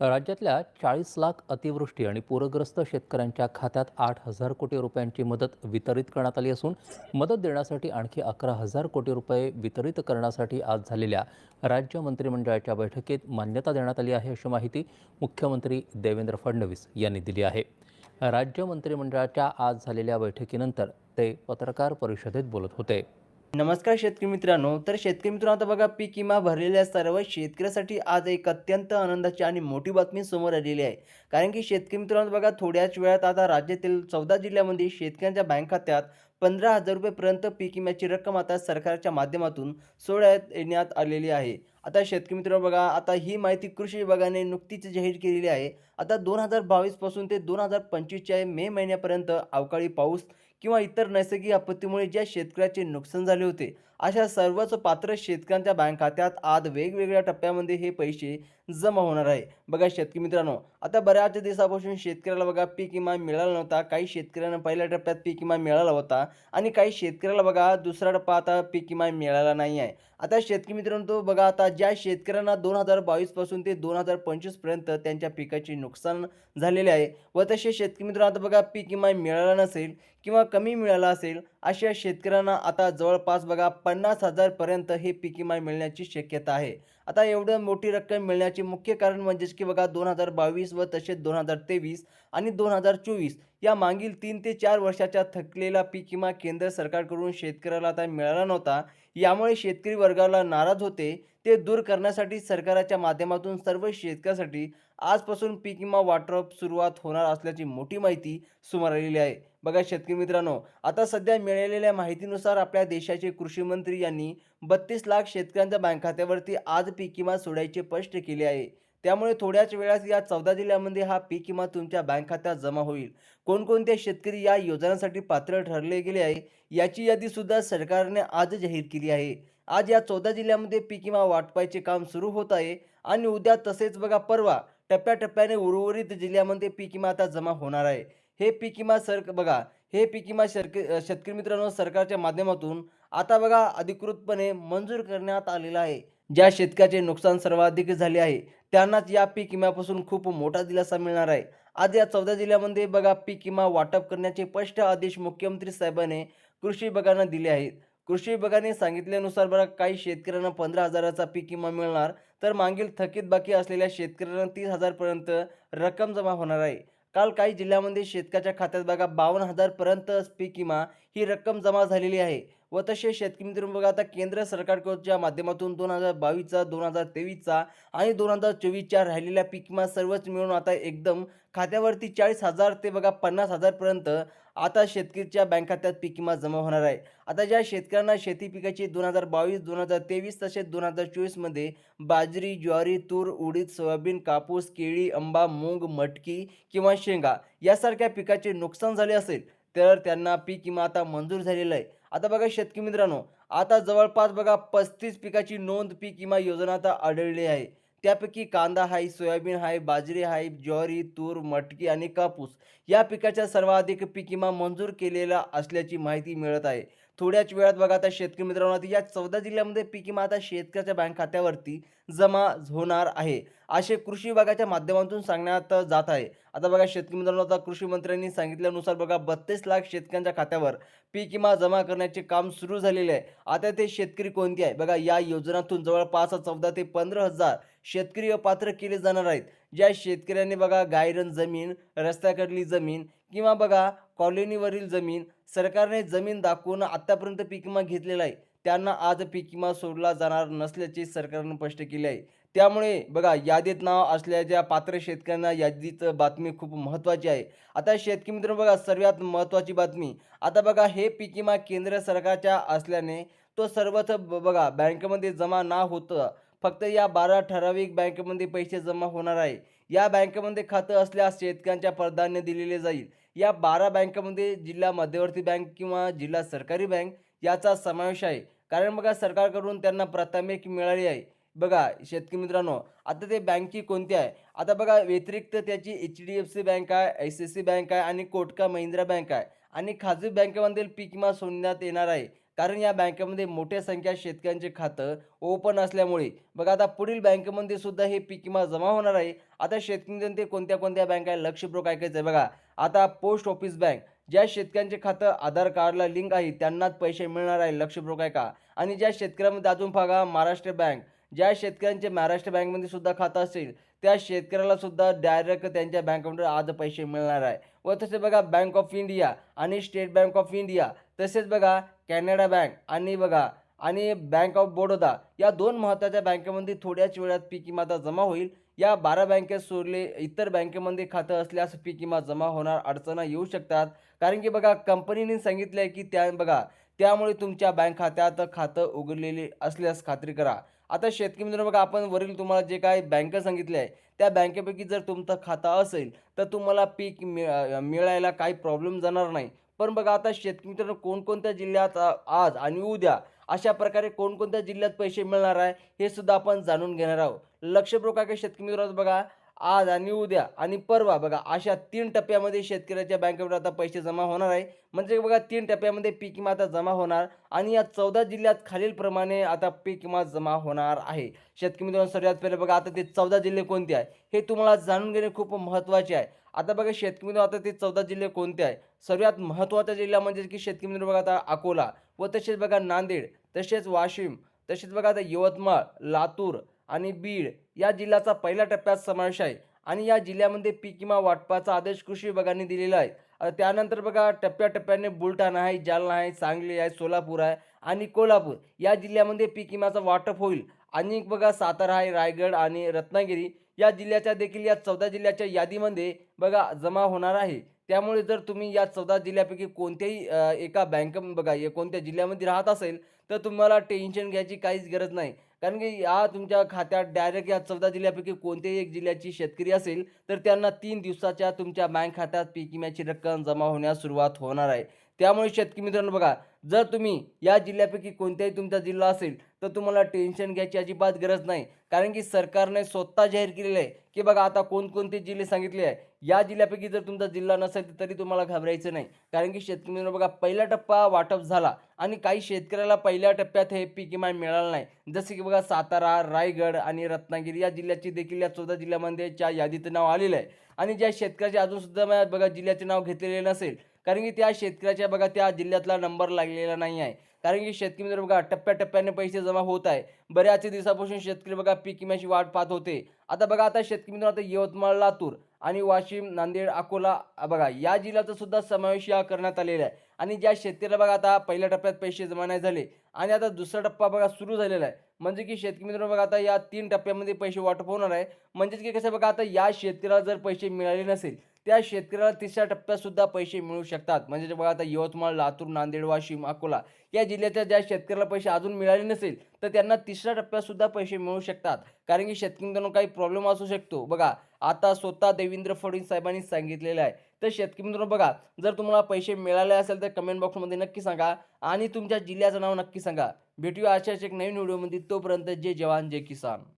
राज्यातल्या चाळीस लाख अतिवृष्टी आणि पूरग्रस्त शेतकऱ्यांच्या खात्यात आठ हजार कोटी रुपयांची मदत वितरित करण्यात आली असून मदत देण्यासाठी आणखी अकरा हजार कोटी रुपये वितरित करण्यासाठी आज झालेल्या राज्य मंत्रिमंडळाच्या बैठकीत मान्यता देण्यात आली आहे अशी माहिती मुख्यमंत्री देवेंद्र फडणवीस यांनी दिली आहे. राज्य मंत्रिमंडळाच्या आज झालेल्या बैठकीनंतर ते पत्रकार परिषदेत बोलत होते. नमस्कार शेतकरी मित्रांनो तर शेतकरी मित्रांनो आता बघा पीक विमा भरलेल्या सर्व शेतकऱ्यासाठी आज एक अत्यंत आनंदाची आणि मोठी बातमी समोर आलेली आहे. कारण की शेतकरी मित्रांनो बघा थोड्याच वेळात आता राज्यातील चौदा जिल्ह्यामध्ये शेतकऱ्यांच्या बँक खात्यात पंधरा हजार रुपयेपर्यंत पीक विम्याची रक्कम आता सरकारच्या माध्यमातून सोडण्यात येण्यात आलेली आहे. आता शेतकरी मित्रांनो बघा आता ही माहिती कृषी विभागाने नुकतीच जाहीर केलेली आहे. आता दोन हजार बावीसपासून ते दोन हजार पंचवीसच्या मे महिन्यापर्यंत अवकाळी पाऊस किंवा इतर नैसर्गिक आपत्तीमुळे ज्या शेतकऱ्याचे नुकसान झाले होते अशा सर्वच पात्र शेतकऱ्यांच्या बँक खात्यात आज वेगवेगळ्या टप्प्यामध्ये हे पैसे जमा होणार आहे. बघा शेतकरी मित्रांनो आता बऱ्याच दिवसापासून शेतकऱ्याला बघा पीक विमा मिळाला नव्हता. काही शेतकऱ्यांना पहिल्या टप्प्यात पीक विमा मिळाला होता आणि काही शेतकऱ्याला बघा दुसरा टप्पा आता पीक विमा मिळाला नाही आहे. आता शेतकरी मित्रांनो बघा आता ज्या शेतकऱ्यांना दोन हजार बावीसपासून ते दोन हजार पंचवीसपर्यंत त्यांच्या पिकाचे नुकसान झालेले आहे व तसे शेतकरी मित्रांनो आता बघा पीक विमा मिळाला नसेल किंवा कमी मिळाला असेल अशा शेतकऱ्यांना आता जवळपास बघा पन्नास हजारपर्यंत हे पीक विमा मिळण्याची शक्यता आहे. आता एवढं मोठी रक्कम मिळण्याचे मुख्य कारण म्हणजेच की बघा दोन हजार बावीस व तसेच दोन हजार तेवीस आणि दोन हजार चोवीस या मागील तीन ते चार वर्षाच्या थकलेला पीक विमा केंद्र सरकारकडून शेतकऱ्याला आता मिळाला नव्हता. यामुळे शेतकरी वर्गाला नाराज होते. ते दूर करण्यासाठी सरकाराच्या माध्यमातून सर्व शेतकऱ्यासाठी आजपासून पीक विमा वाटप सुरुवात होणार असल्याची मोठी माहिती समोर आलेली आहे. बघा शेतकरी मित्रांनो आता सध्या मिळालेल्या माहितीनुसार आपल्या देशाचे कृषी मंत्री यांनी बत्तीस लाख शेतकऱ्यांच्या बँक खात्यावरती आज पीक विमा सोडायचे स्पष्ट केले आहे. त्यामुळे थोड्याच वेळात या चौदा जिल्ह्यामध्ये हा पीक विमा तुमच्या बँक खात्यात जमा होईल. कोणकोणते शेतकरी या योजनांसाठी पात्र ठरले गेले आहे याची यादी सुद्धा सरकारने आज जाहीर केली आहे. आज या चौदा जिल्ह्यामध्ये पीक विमा वाटपायचे काम सुरू होत आहे आणि उद्या तसेच बघा परवा टप्प्याटप्प्याने उर्वरित जिल्ह्यामध्ये पीक विमा आता जमा होणार आहे. हे पीक विमा सर बघा हे पीक विमा शर्क शेतकरी मित्रांनो सरकारच्या माध्यमातून आता बघा अधिकृतपणे मंजूर करण्यात आलेला आहे. ज्या शेतकऱ्याचे नुकसान सर्वाधिक झाले आहे त्यांनाच या पीक विम्यापासून खूप मोठा दिलासा मिळणार आहे. आज या चौदा जिल्ह्यामध्ये बघा पीक विमा वाटप करण्याचे स्पष्ट आदेश मुख्यमंत्री साहेबांनी कृषी विभागांना दिले आहेत. कृषी विभागाने सांगितल्यानुसार बघा काही शेतकऱ्यांना पंधरा हजाराचा पीक विमा मिळणार तर मागील थकीत बाकी असलेल्या शेतकऱ्यांना तीस हजारपर्यंत रक्कम जमा होणार आहे. काल काही जिल्ह्यामध्ये शेतकऱ्याच्या खात्यात बघा बावन्न हजारपर्यंत पीक विमा ही रक्कम जमा झालेली आहे. व तसे शेतकरी मित्रांनो बघा आता केंद्र सरकारच्या माध्यमातून दोन हजार बावीसचा दोन हजार तेवीसचा आणि दोन हजार चोवीसच्या राहिलेल्या पीक विमा सर्वच मिळून आता एकदम खात्यावरती चाळीस हजार ते बघा पन्नास हजारपर्यंत आता शेतकरीच्या बँक खात्यात पीक विमा जमा होणार आहे. आता ज्या शेतकऱ्यांना शेती पिकाची दोन हजार बावीस दोन हजार तेवीस तसेच दोन हजार चोवीसमध्ये बाजरी ज्वारी तूर उडीद सोयाबीन कापूस केळी आंबा मूग मटकी किंवा शेंगा यासारख्या पिकाचे नुकसान झाले असेल तर त्यांना पीक विमा आता मंजूर झालेला आहे. आता बघा शेतकरी मित्रांनो आता जवळपास बघा पस्तीस पिकाची नोंद पीक विमा योजना आता आढळली आहे. त्यापैकी कांदा आहे सोयाबीन आहे बाजरी आहे ज्वारी तूर मटकी आणि कापूस या पिकाच्या सर्वाधिक पीक विमा मंजूर केलेला असल्याची माहिती मिळत आहे. थोड्याच वेळात बघा आता शेतकरी मित्रांनो या चौदा जिल्ह्यामध्ये पीक विमा आता शेतकऱ्याच्या बँक खात्यावरती जमा होणार आहे. असे कृषी विभागाच्या माध्यमातून सांगण्यात जात आहे. आता बघा शेतकरी मित्रांनो आता कृषी मंत्र्यांनी सांगितल्यानुसार बघा बत्तीस लाख शेतकऱ्यांच्या खात्यावर पीक विमा जमा करण्याचे काम सुरू झालेले आहे. आता ते शेतकरी कोणते आहे? बघा या योजनातून जवळपास चौदा ते पंधरा हजार शेतकरी अपात्र केले जाणार आहेत. ज्या शेतकऱ्यांनी बघा गायरन जमीन रस्त्याकडली जमीन किंवा बघा कॉलनीवरील जमीन सरकारने जमीन दाखवून आत्तापर्यंत पीक विमा घेतलेला आहे. त्यांना आज पीक विमा सोडला जाणार नसल्याचे सरकारने स्पष्ट केले आहे. त्यामुळे बघा यादीत नाव असल्याच्या पात्र शेतकऱ्यांना यादीत बातमी खूप महत्त्वाची आहे. आता शेतकरी मित्र बघा सर्वात महत्त्वाची बातमी. आता बघा हे पीक विमा केंद्र सरकारच्या असल्याने तो सर्वच बघा बँकेमध्ये जमा ना होतं. फक्त या बारा ठराविक बँकेमध्ये पैसे जमा होणार आहे. या बँकेमध्ये खातं असल्यास शेतकऱ्यांच्या प्राधान्य दिलेले जाईल. या बारा बँकेमध्ये जिल्हा मध्यवर्ती बँक किंवा जिल्हा सरकारी बँक याचा समावेश आहे. कारण बघा सरकारकडून त्यांना प्राथमिक मिळाली आहे. बघा शेतकरी मित्रांनो आता ते बँकी कोणती आहे? आता बघा व्यतिरिक्त त्याची H D F C bank आहे आय सी सी बँक आहे आणि कोटका महिंद्रा बँक आहे. आणि खाजगी बँकेमधील पीक विमा सोडण्यात येणार आहे. कारण या बँकेमध्ये मोठ्या संख्या शेतकऱ्यांचे खातं ओपन असल्यामुळे बघा आता पुढील बँकेमध्ये सुद्धा हे पीक विमा जमा होणार आहे. आता शेतकरी ते कोणत्या कोणत्या बँक आहे लक्षपूर्वक ऐकायचं आहे बघा. आता पोस्ट ऑफिस बँक ज्या शेतकऱ्यांचे खातं आधार कार्डला लिंक आहे त्यांनाच पैसे मिळणार आहे लक्षपूर्वक ऐका आणि ज्या शेतकऱ्यांमध्ये अजून बघा महाराष्ट्र बँक ज्या शेतकऱ्यांचे महाराष्ट्र बँकमध्ये सुद्धा खातं असेल त्या शेतकऱ्याला सुद्धा डायरेक्ट त्यांच्या बँकेमध्ये आज पैसे मिळणार आहे. व तसे बघा बँक ऑफ इंडिया आणि स्टेट बँक ऑफ इंडिया तसेच बघा कॅनडा बँक आणि बघा आणि बँक ऑफ बडोदा या दोन महत्त्वाच्या बँकेमध्ये थोड्याच वेळात पीक विमा जमा होईल. या बारा बँकेत सोडले इतर बँकेमध्ये खातं असल्यास पीक विमा जमा होणार अडचणा येऊ शकतात. कारण की बघा कंपनीने सांगितलं आहे की त्या बघा त्यामुळे तुमच्या बँक खात्यात खातं उघडलेले असल्यास खात्री करा. आता शेतकरी मित्रांनो बघा आपण वरील तुम्हाला जे काय बँक सांगितले आहे त्या बँकेपैकी जर तुमचं खातं असेल तर तुम्हाला पीक मिळ मिळायला काही प्रॉब्लेम जाणार नाही. पण बघा आता शेतकरी मित्रांनो कोणकोणत्या जिल्ह्यात आज आणि उद्या अशा प्रकारे कोणकोणत्या जिल्ह्यात पैसे मिळणार आहे हे सुद्धा आपण जाणून घेणार आहोत. लक्षपूर्वक काय शेतकरी मित्रांनो बघा आज आणि उद्या आणि परवा बघा अशा तीन टप्प्यामध्ये शेतकऱ्याच्या बँकेवर आता पैसे जमा होणार आहे. म्हणजे बघा तीन टप्प्यामध्ये पीक विमा आता जमा होणार आणि या चौदा जिल्ह्यात खालीलप्रमाणे आता पीक विमा जमा होणार आहे. शेतकरी मित्रांनो सर्वात पहिले बघा आता ते चौदा जिल्हे कोणते आहे हे तुम्हाला जाणून घेणे खूप महत्त्वाचे आहे. आता बघा शेतकी मित्र आता ते चौदा जिल्हे कोणते आहे? सर्वात महत्त्वाचा जिल्हा म्हणजे की शेतकी मित्र बघा आता अकोला व तसेच बघा नांदेड तसेच वाशिम तसेच बघा आता यवतमाळ लातूर आणि बीड या जिल्ह्याचा पहिल्या टप्प्यात समावेश आहे. आणि या जिल्ह्यामध्ये पीक विमा वाटपाचा आदेश कृषी विभागाने दिलेला आहे. त्यानंतर बघा टप्प्याटप्प्याने बुलढाणा आहे जालना आहे सांगली आहे सोलापूर आहे आणि कोल्हापूर या जिल्ह्यामध्ये पीक विम्याचं वाटप होईल. आणि बघा सातारा आहे रायगड आणि रत्नागिरी या जिल्ह्याच्या देखील या चौदा जिल्ह्याच्या यादीमध्ये बघा जमा होणार आहे. त्यामुळे जर तुम्ही या चौदा जिल्ह्यापैकी कोणत्याही एका बँक बघा या कोणत्या जिल्ह्यामध्ये राहत असेल तर तुम्हाला टेन्शन घ्यायची काहीच गरज नाही. कारण की या तुमच्या खात्यात डायरेक्ट या चौदा जिल्ह्यापैकी कोणत्याही एक जिल्ह्याची शेतकरी असेल तर त्यांना तीन दिवसाच्या तुमच्या बँक खात्यात पीक विम्याची रक्कम जमा होण्यास सुरुवात होणार आहे. त्यामुळे शेतकरी मित्रांनो बघा जर तुम्ही या जिल्ह्यापैकी कोणत्याही तुमचा जिल्हा असेल तर तुम्हाला टेन्शन घ्यायची अजिबात गरज नाही. कारण की सरकारने स्वतः जाहीर केलेलं आहे की बघा आता कोणकोणते जिल्हे सांगितले आहे. या जिल्ह्यापैकी जर तुमचा जिल्हा नसेल तर तरी तुम्हाला घाबरायचं नाही. कारण की शेतकरी मित्रांनो बघा पहिला टप्पा वाटप झाला आणि काही शेतकऱ्याला पहिल्या टप्प्यात हे पीक विमा मिळाला नाही. जसे की बघा सातारा रायगड आणि रत्नागिरी या जिल्ह्याची देखील या चौदा जिल्ह्यामध्ये च्या यादीत नाव आलेलं आहे. आणि ज्या शेतकऱ्याचे अजूनसुद्धा बघा जिल्ह्याचे नाव घेतलेले नसेल कारण की त्या शेतकऱ्याच्या बघा त्या जिल्ह्यातला नंबर लागलेला नाही आहे. कारण की शेतकरी मित्र बघा टप्प्याटप्प्याने पैसे जमा होत आहे. बऱ्याच दिवसापासून शेतकरी बघा पीक विम्याची वाट पाहत होते. आता बघा आता शेतकरी मित्र आता यवतमाळ लातूर आणि वाशिम नांदेड अकोला बघा या जिल्ह्याचा सुद्धा समावेश या करण्यात आलेला आहे. आणि ज्या शेतकऱ्याला बघा आता पहिल्या टप्प्यात पैसे जमा नाही झाले आणि आता दुसरा टप्पा बघा सुरू झालेला आहे. म्हणजे की शेतकरी मित्र बघा आता या तीन टप्प्यामध्ये पैसे वाटप होणार आहे. म्हणजेच की कसं बघा आता या शेतकऱ्याला जर पैसे मिळाले नसेल त्या शेतकऱ्याला तिसऱ्या टप्प्यात सुद्धा पैसे मिळू शकतात. म्हणजे बघा आता यवतमाळ लातूर नांदेड वाशिम अकोला या जिल्ह्याच्या ज्या शेतकऱ्याला पैसे अजून मिळाले नसेल तर त्यांना तिसऱ्या टप्प्यात सुद्धा पैसे मिळू शकतात. कारण की शेतकऱ्यांना काही प्रॉब्लेम असू शकतो. बघा आता स्वतः देवेंद्र फडणवीस साहेबांनी सांगितलेलं आहे. तर शेतकरी मित्रांनो बघा जर तुम्हाला पैसे मिळाले असेल तर कमेंट बॉक्समध्ये नक्की सांगा आणि तुमच्या जिल्ह्याचं नाव नक्की सांगा. भेटूया अशाच एक नवीन व्हिडिओमध्ये तोपर्यंत जय जवान जय किसान.